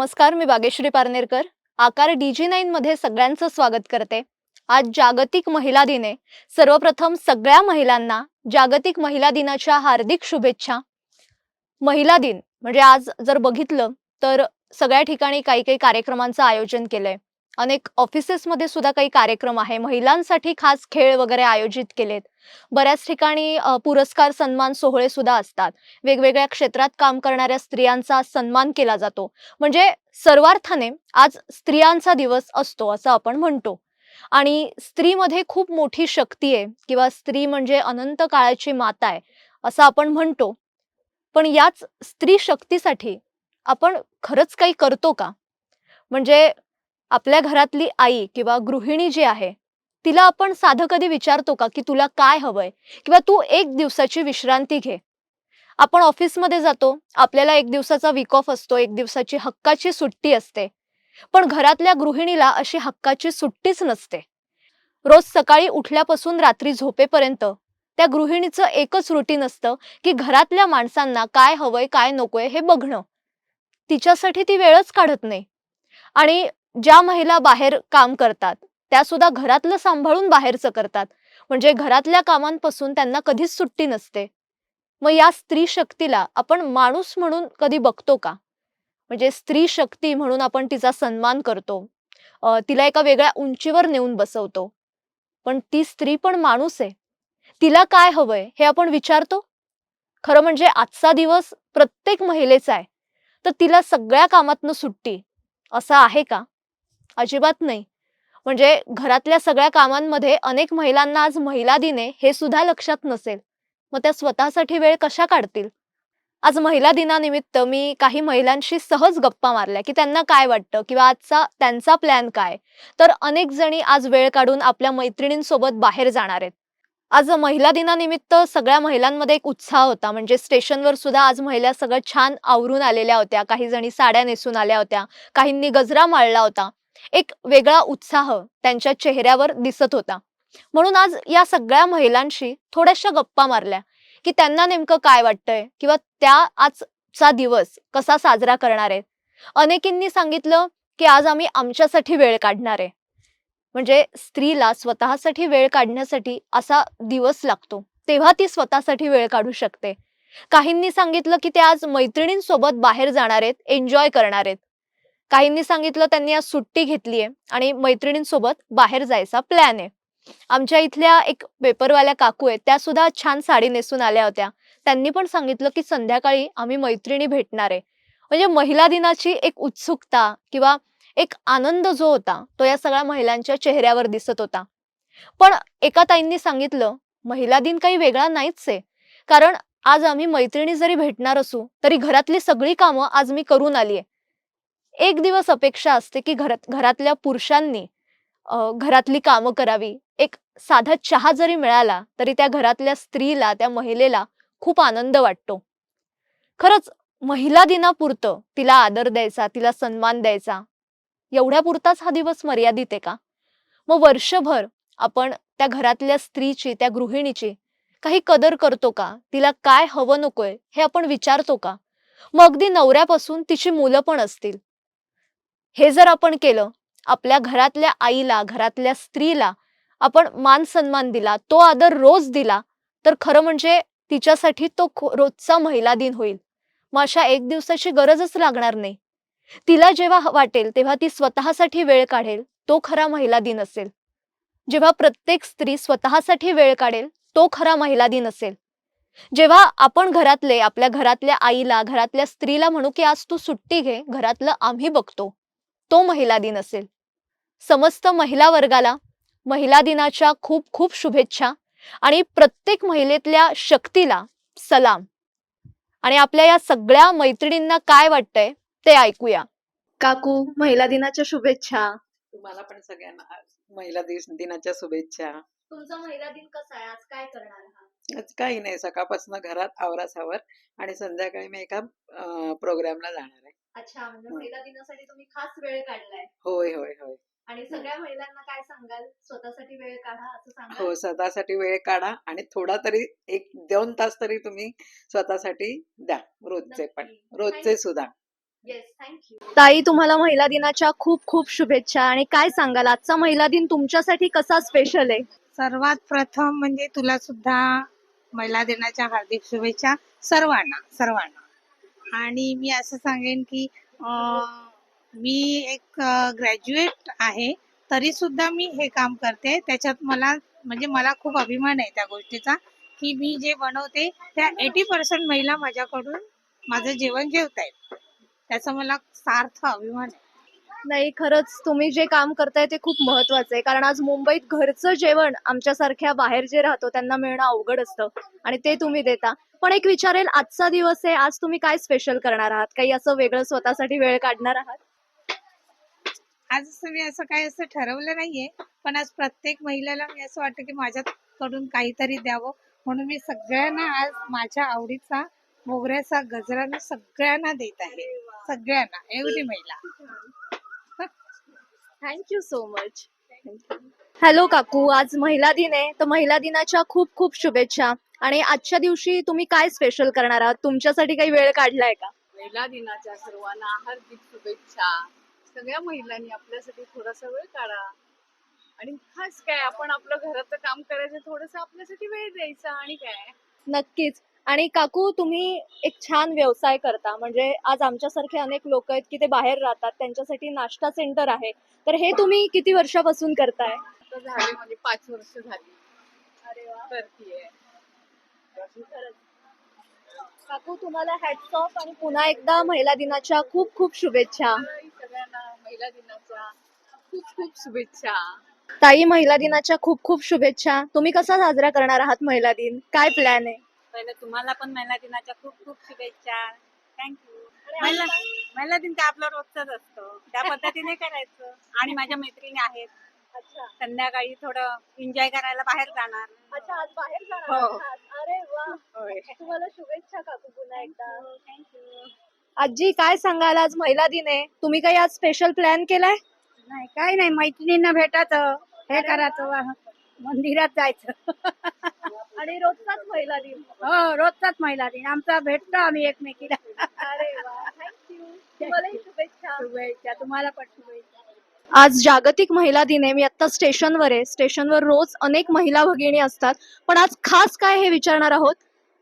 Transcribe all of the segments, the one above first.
नमस्कार मी बागेश्वरी पारनेरकर. आकार डीजी नाईन मध्ये सगळ्यांचं स्वागत करते. आज जागतिक महिला दिने. सर्वप्रथम सगळ्या महिलांना जागतिक महिला दिनाच्या हार्दिक शुभेच्छा. महिला दिन म्हणजे आज जर बघितलं तर सगळ्या ठिकाणी काही काही कार्यक्रमांचं आयोजन केलंय. अनेक ऑफिसेसमध्ये सुद्धा काही कार्यक्रम आहे. महिलांसाठी खास खेळ वगैरे आयोजित केलेत. बऱ्याच ठिकाणी पुरस्कार सन्मान सोहळे सुद्धा असतात. वेगवेगळ्या क्षेत्रात काम करणाऱ्या स्त्रियांचा सन्मान केला जातो. म्हणजे सर्वार्थाने आज स्त्रियांचा दिवस असतो असं आपण म्हणतो. आणि स्त्रीमध्ये खूप मोठी शक्ती आहे किंवा स्त्री म्हणजे अनंत काळाची माता आहे असं आपण म्हणतो. पण याच स्त्री शक्तीसाठी आपण खरंच काही करतो का? म्हणजे आपल्या घरातली आई किंवा गृहिणी जी आहे तिला आपण साधं कधी विचारतो का की तुला काय हवंय? किंवा तू एक दिवसाची विश्रांती घे. आपण ऑफिसमध्ये जातो आपल्याला एक दिवसाचा वीक ऑफ असतो एक दिवसाची हक्काची सुट्टी असते. पण घरातल्या गृहिणीला अशी हक्काची सुट्टीच नसते. रोज सकाळी उठल्यापासून रात्री झोपेपर्यंत त्या गृहिणीचं एकच रुटीन असतं की घरातल्या माणसांना काय हवंय काय नकोय हे बघणं. तिच्यासाठी ती वेळच काढत नाही. आणि ज्या महिला बाहेर काम करतात त्या सुद्धा घरातलं सांभाळून बाहेरचं करतात. म्हणजे घरातल्या कामांपासून त्यांना कधीच सुट्टी नसते. मग या स्त्री शक्तीला आपण माणूस म्हणून कधी बघतो का? म्हणजे स्त्री शक्ती म्हणून आपण तिचा सन्मान करतो. तिला एका वेगळ्या उंचीवर नेऊन बसवतो. पण ती स्त्री पण माणूस आहे. तिला काय हवंय हे आपण विचारतो? खरं म्हणजे आजचा दिवस प्रत्येक महिलेचा आहे. तर तिला सगळ्या कामातनं सुट्टी असं आहे का? अजिबात नाही. म्हणजे घरातल्या सगळ्या कामांमध्ये अनेक महिलांना आज महिला दिन आहे हे सुद्धा लक्षात नसेल. मग त्या स्वतःसाठी वेळ कशा काढतील? आज महिला दिनानिमित्त मी काही महिलांशी सहज गप्पा मारल्या की त्यांना काय वाटतं किंवा आजचा त्यांचा प्लॅन काय? तर अनेक जणी आज वेळ काढून आपल्या मैत्रिणींसोबत बाहेर जाणार आहेत. आज महिला दिनानिमित्त सगळ्या महिलांमध्ये एक उत्साह होता. म्हणजे स्टेशनवर सुद्धा आज महिला सगळं छान आवरून आलेल्या होत्या. काही जणी साड्या नेसून आल्या होत्या. काहींनी गजरा माळला होता. एक वेगळा उत्साह त्यांच्या चेहऱ्यावर दिसत होता. म्हणून आज या सगळ्या महिलांशी थोड्याशा गप्पा मारल्या की त्यांना नेमकं काय वाटतंय किंवा त्या आजचा दिवस कसा साजरा करणार आहेत. अनेकींनी सांगितलं की आज आम्ही आमच्यासाठी वेळ काढणार आहे. म्हणजे स्त्रीला स्वतःसाठी वेळ काढण्यासाठी असा दिवस लागतो तेव्हा ती स्वतःसाठी वेळ काढू शकते. काहींनी सांगितलं की ते आज मैत्रिणींसोबत बाहेर जाणार आहेत एन्जॉय करणार आहेत. काहींनी सांगितलं त्यांनी आज सुट्टी घेतलीये आणि मैत्रिणींसोबत बाहेर जायचा प्लॅन आहे. आमच्या इथल्या एक पेपरवाल्या काकू आहेत त्या सुद्धा छान साडी नेसून आल्या होत्या. त्यांनी पण सांगितलं की संध्याकाळी आम्ही मैत्रिणी भेटणार आहे. म्हणजे महिला दिनाची एक उत्सुकता किंवा एक आनंद जो होता तो या सगळ्या महिलांच्या चेहऱ्यावर दिसत होता. पण एका ताईंनी सांगितलं महिला दिन काही वेगळा नाहीच आहे. कारण आज आम्ही मैत्रिणी जरी भेटणार असू तरी घरातली सगळी कामं आज मी करून आलीये. एक दिवस अपेक्षा असते की घरात घरातल्या पुरुषांनी घरातली कामं करावी. एक साधा चहा जरी मिळाला तरी त्या घरातल्या स्त्रीला त्या महिलेला खूप आनंद वाटतो. खरंच महिला दिनापुरतं तिला आदर द्यायचा तिला सन्मान द्यायचा एवढ्यापुरताच हा दिवस मर्यादित आहे का? मग वर्षभर आपण त्या घरातल्या स्त्रीची त्या गृहिणीची काही कदर करतो का? तिला काय हवं नकोय हे आपण विचारतो का? मग अगदी नवऱ्यापासून तिची मुलं पण असतील. हे जर आपण केलं आपल्या घरातल्या आईला घरातल्या स्त्रीला आपण मान सन्मान दिला तो आदर रोज दिला तर खरं म्हणजे तिच्यासाठी तो खो- रोजचा महिला दिन होईल. मग अशा एक दिवसाची गरजच लागणार नाही. तिला जेव्हा वाटेल तेव्हा ती स्वतःसाठी वेळ काढेल तो खरा महिला दिन असेल. जेव्हा प्रत्येक स्त्री स्वतःसाठी वेळ काढेल तो खरा महिला दिन असेल. जेव्हा आपण घरातले आपल्या घरातल्या आईला घरातल्या स्त्रीला म्हणू की आज तू सुट्टी घे घरातलं आम्ही बघतो. तो महिला दिन असेल. समस्त महिला वर्गाला महिला दिनाच्या खूप खूप शुभेच्छा आणि प्रत्येक महिलेतल्या शक्तीला सलाम. आणि आपल्या या सगळ्या मैत्रिणींना काय वाटतंय ते ऐकूया. काकू महिला दिनाच्या शुभेच्छा. तुम्हाला पण सगळ्यांना महिला दिनाच्या शुभेच्छा. तुमचा महिला दिन कसा आहे? आज काय करणार आहात? आज काही नाही सकाळपासून घरात आवरासावर आणि संध्याकाळी मी एका प्रोग्रामला जाणार आहे. अच्छा म्हणजे हं. महिला दिनासाठी तुम्ही खास वेळ काढलाय. होय होय होय. आणि सगळ्या महिलांना काय सांगाल? स्वतःसाठी वेळ काढा असं सांगाल? हो स्वतःसाठी वेळ काढा आणि थोडा तरी एक दोन तास तरी तुम्ही स्वतःसाठी द्या रोजचे पण. रोजचे सुद्धा. ताई तुम्हाला महिला दिनाच्या खूप खूप शुभेच्छा आणि काय सांगाल? आजचा महिला दिन तुमच्यासाठी कसा स्पेशल आहे? सर्वात प्रथम म्हणजे तुला सुद्धा महिला दिनाच्या हार्दिक शुभेच्छा सर्वांना सर्वांना. आणि मी असं सांगेन की मी एक ग्रॅज्युएट आहे तरी सुद्धा मी हे काम करते. त्याच्यात मला म्हणजे मला खूप अभिमान आहे त्या गोष्टीचा की मी जे बनवते त्या एटी पर्सेंट महिला माझ्याकडून माझं जेवण जेवत आहेत. त्याचा मला सार्थ अभिमान आहे. नाही खरंच तुम्ही जे काम करताय ते खूप महत्वाचं आहे. कारण आज मुंबईत घरचं जेवण आमच्यासारख्या बाहेर जे राहतो त्यांना मिळणं अवघड असतं आणि ते तुम्ही देता. पण एक विचारेल आजचा दिवस आहे आज तुम्ही काय स्पेशल करणार आहात? काही असं वेगळं स्वतःसाठी वेळ काढणार आहात? आज असं मी असं काही असं ठरवलं नाहीये पण आज प्रत्येक महिलेला मी असं वाटतं की माझ्याकडून काहीतरी द्यावं. म्हणून मी सगळ्यांना आज माझ्या आवडीचा मोगऱ्याचा गजरा मी सगळ्यांना देत आहे. सगळ्यांना एवढी महिला. थँक्यू सो मच हॅलो काकू. आज महिला दिन आहे. तर महिला दिनाच्या खूप खूप शुभेच्छा. आणि आजच्या दिवशी तुम्ही काय स्पेशल करणार आहात? तुमच्यासाठी काही वेळ काढलाय का? महिला दिनाच्या सर्वांना हार्दिक शुभेच्छा. सगळ्या महिलांनी आपल्यासाठी थोडासा वेळ काढा. आणि खास काय आपण आपलं घराचं काम करायचं थोडस आपल्यासाठी वेळ द्यायचा आणि काय? नक्कीच. आणि काकू तुम्ही एक छान व्यवसाय करता. म्हणजे आज आमच्यासारखे अनेक लोक आहेत की ते बाहेर राहतात. त्यांच्यासाठी नाश्ता सेंटर आहे. तर हे तुम्ही किती वर्षापासून करताय? झाले म्हणजे पाच वर्ष झाली. करतीये. काकू तुम्हाला हॅट्स ऑफ आणि पुन्हा एकदा महिला दिनाच्या खूप खूप शुभेच्छा. मलाही सगळ्यांना महिला दिनाच्या खूप खूप शुभेच्छा. ताई महिला दिनाच्या खूप खूप शुभेच्छा. तुम्ही कसा साजरा करणार आहात महिला दिन? काय प्लॅन आहे? पहिले तुम्हाला पण महिला दिनाच्या खूप खूप शुभेच्छा. थँक्यू महिला महिला दिन काय आपला रोजचाच असतो. त्या पद्धतीने करायचं. आणि माझ्या मैत्रिणी आहेत. संध्याकाळी थोडं एन्जॉय करायला बाहेर जाणार. अच्छा आज बाहेर जाणार हो. आहात? अरे वा. होय. तुम्हाला शुभेच्छा काकू पुन्हा एकदा. आजी काय सांगाल आज महिला दिन आहे? तुम्ही काही आज स्पेशल प्लॅन केलाय? नाही काही नाही मैत्रिणींना भेटायचं हे करायचं मंदिरात जायचं. आणि रोजचाच महिला दिन. हो रोजचाच महिला दिन. आमचा भेटतो आम्ही एकमेकीला. अरे वा. थँक्यू तुम्हालाही शुभेच्छा. शुभेच्छा. तुम्हाला पण शुभेच्छा. आज जागतिक महिला दिन आहे मी आता स्टेशनवर आहे. स्टेशनवर रोज अनेक महिला भगिनी असतात. पण आज खास काय हे विचारणार आहोत?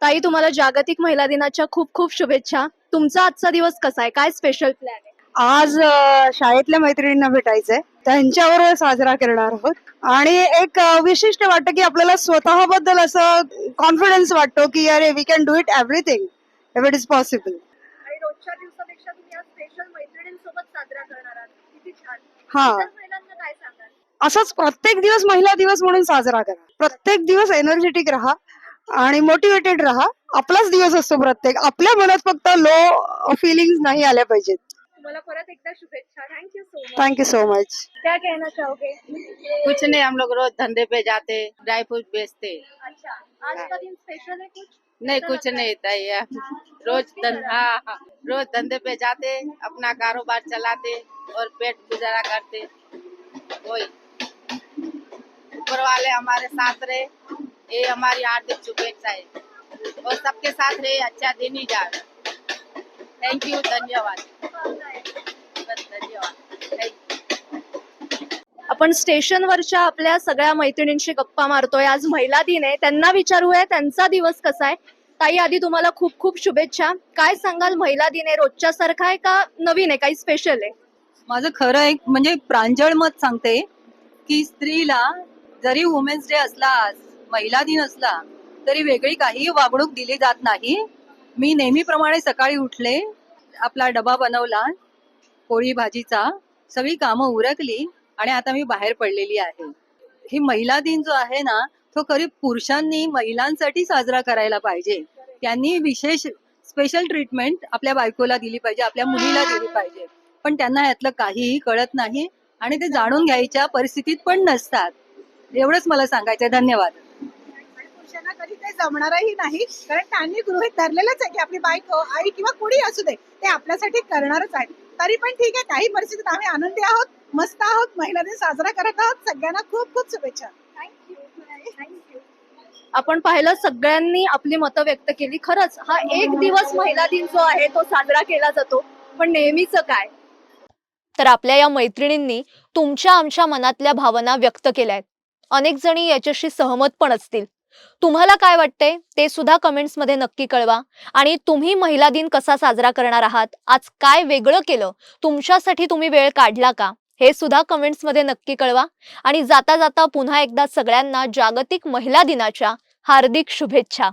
ताई तुम्हाला जागतिक महिला दिनाच्या खूप खूप शुभेच्छा. तुमचा आजचा दिवस कसा आहे? काय स्पेशल प्लॅन आहे? आज अ, शाळेतल्या मैत्रिणींना भेटायचंय. त्यांच्याबरोबर साजरा करणार आहोत. आणि एक अ, विशिष्ट वाटतं की आपल्याला स्वतःबद्दल असं कॉन्फिडन्स वाटतो की अरे we can do it everything if it is possible आणि रोजच्या दिवसापेक्षा तुम्ही आज स्पेशल मैत्रिणींसोबत साजरा करणार आहात. हा. इतर महिलांना काय सांगाल? असंच प्रत्येक दिवस महिला दिवस म्हणून साजरा करा. प्रत्येक दिवस एनर्जेटिक राहा आणि मोटिवेटेड राहा. आपलाच दिवस असतो प्रत्येक. आपल्या मनात फक्त लो फिलिंग्स नाही आल्या पाहिजेत. तुम्हाला परत एकदा शुभेच्छा. Thank you so much thank you so much क्या कहना चाहोगे? कुछ नहीं हम लोग रोज धंधे पे जाते ड्राई फ्रूट बेचते। अच्छा आज का दिन स्पेशल है कुछ? नहीं, कुछ नहीं था ये। रोज धंधा, रोज धंधे पे जाते, अपना कारोबार चलाते और पेट गुजारा करते। वही। ऊपर वाले हमारे साथ रहे, ये हमारी हार्दिक शुभेच्छा है। और सबके साथ रहे अच्छा दिन ही जाए थैंक यू धन्यवाद। बस धन्यवाद। थैंक आपण स्टेशनवरच्या आपल्या सगळ्या मैत्रिणींशी गप्पा मारतोय. आज महिला दिन आहे. त्यांना विचारूया त्यांचा दिवस कसा आहे? ताई आधी तुम्हाला खूप खूप शुभेच्छा. काय सांगाल? महिला दिन आहे रोजच्या सारखा आहे का नवीन आहे? काही स्पेशल आहे? माझं खरं एक म्हणजे प्रांजळ मत सांगते की स्त्रीला जरी वुमेन्स डे असला आज महिला दिन असला तरी वेगळी काही वागणूक दिली जात नाही. मी नेहमीप्रमाणे सकाळी उठले आपला डबा बनवला पोळी भाजीचा सगळी कामं उरकली आणि आता मी बाहेर पडलेली आहे. ही महिला दिन जो आहे ना तो खरी पुरुषांनी महिलांसाठी साजरा करायला पाहिजे. त्यांनी विशेष स्पेशल ट्रीटमेंट आपल्या बायकोला दिली पाहिजे आपल्या मुलीला दिली पाहिजे. पण त्यांना यातलं काहीही कळत नाही आणि ते जाणून घ्यायच्या परिस्थितीत पण नसतात. एवढंच मला सांगायचं धन्यवाद. पुरुषांना कधी ते जमणारही नाही कारण त्यांनी गृहित धरलेलंच आहे की आपली बायको आई किंवा कुणी असू दे ते आपल्यासाठी करणारच आहे. तरी पण ठीक आहे काही परिस्थितीत आम्ही आनंदी आहोत मस्त आहोत महिला दिन साजरा करत आहोत. सगळ्यांना खूप खूप शुभेच्छा. आपण पाहिलं सगळ्यांनी आपली मतं व्यक्त केली. खरंच हा एक दिवस महिला दिन जो आहे तो साजरा केला जातो. पण नेहमीच काय? तर आपल्या या मैत्रिणींनी तुमच्या आमच्या मनातल्या भावना व्यक्त केल्या आहेत. अनेक जणी याच्याशी सहमत पण असतील. तुम्हाला काय वाटतंय? ते सुद्धा कमेंट्समध्ये नक्की कळवा. आणि तुम्ही महिला दिन कसा साजरा करणार आहात? आज काय वेगळं केलं? तुमच्यासाठी तुम्ही वेळ काढला का? हे सुद्धा कमेंट्समध्ये नक्की कळवा. आणि जाता जाता पुन्हा एकदा सगळ्यांना जागतिक महिला दिनाच्या हार्दिक शुभेच्छा.